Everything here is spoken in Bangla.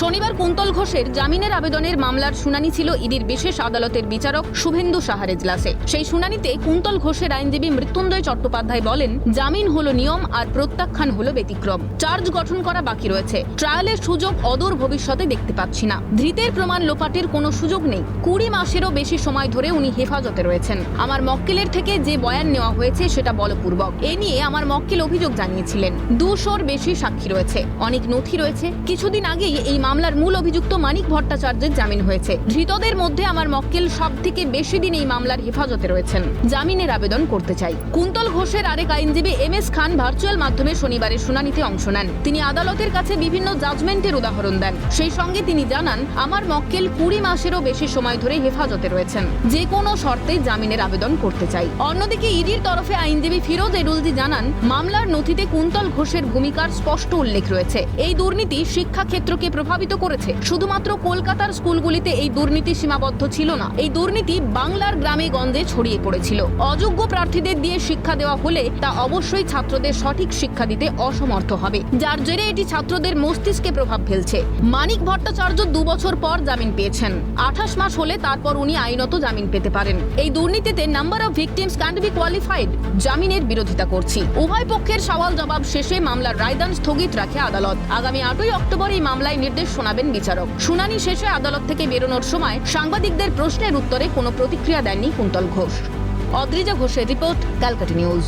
শনিবার কুন্তল ঘোষের জামিনের আবেদনের মামলার শুনানি ছিল ইডির বিশেষ আদালতের বিচারক শুভেন্দু সাহার এজলাসে। সেই শুনানিতে কুন্তল ঘোষের আইনজীবী মৃত্যুঞ্জয় চট্টোপাধ্যায় বলেন, জামিন হলো নিয়ম আর প্রত্যাখ্যান হলো ব্যতিক্রম। চার্জ গঠন করা বাকি রয়েছে। ট্রায়ালের সুযোগ অদূর ভবিষ্যতে দেখতে পাচ্ছি না। ধৃতের প্রমাণ লোপাটের কোনো সুযোগ নেই। কুড়ি মাসেরও বেশি সময় ধরে উনি হেফাজতে রয়েছেন। আমার মক্কেলের থেকে যে বয়ান নেওয়া হয়েছে সেটা বলপূর্বক। এ নিয়ে আমার মক্কেল অভিযোগ জানিয়েছিলেন। দুশোর বেশি সাক্ষী রয়েছে। অনেক নথি রয়েছে। কিছুদিন আগেই এই মামলার মূল অভিযুক্ত মানিক ভট্টাচার্যের জামিন হয়েছে। ধৃতদের মধ্যে আমার মক্কেল সব থেকে বেশি দিন এই মামলার হেফাজতে রয়েছেন। জামিনের আবেদন করতে চাই। কুন্তল ঘোষের আরেক আইনজীবী এম এস খান ভার্চুয়াল মাধ্যমে শনিবারের শুনানিতে অংশ নেন। তিনি আদালতের কাছে বিভিন্ন জাজমেন্টের উদাহরণ দেন। সেই সঙ্গে তিনি জানান, আমার মক্কেল কুড়ি মাসেরও বেশি সময় ধরে হেফাজতে রয়েছেন। যে কোনো শর্তে জামিনের আবেদন করতে চাই। অন্যদিকে ইডির তরফে আইনজীবী ফিরোজ এডুলজি জানান, মামলার নথিতে কুন্তল ঘোষের ভূমিকার স্পষ্ট উল্লেখ রয়েছে। এই দুর্নীতি শিক্ষা ক্ষেত্রকে প্রভাবিত করেছে। শুধুমাত্র কলকাতার স্কুলগুলিতে এই দুর্নীতি সীমাবদ্ধ ছিল না। এই দুর্নীতি বাংলার গ্রামে গঞ্জে ছড়িয়ে পড়েছিল। অযোগ্য প্রার্থীদের দিয়ে শিক্ষা দেওয়া হলে তা অবশ্যই ছাত্রদের সঠিক শিক্ষা দিতে অসমর্থ হবে। যার জেরে এটি ছাত্রদের মস্তিষ্কে প্রভাব ফেলছে। মানিক ভট্টাচার্য দু বছর পর জামিন পেয়েছেন। আঠাশ মাস হলে তারপর উনি আইনত জামিন পেতে পারেন। এই দুর্নীতিতে number of victims can be qualified জামিনের বিরোধিতা করছি। উভয় পক্ষের সওয়াল জবাব শেষে মামলার রায়দান স্থগিত রাখে আদালত। আগামী আটই অক্টোবর এই মামলায় নির্দেশ শোনাবেন বিচারক। শুনানি শেষে আদালত থেকে বেরোনোর সময় সাংবাদিকদের প্রশ্নের উত্তরে কোনো প্রতিক্রিয়া দেননি কুন্তল ঘোষ। অদ্রিজা ঘোষের রিপোর্ট, ক্যালকাটি নিউজ।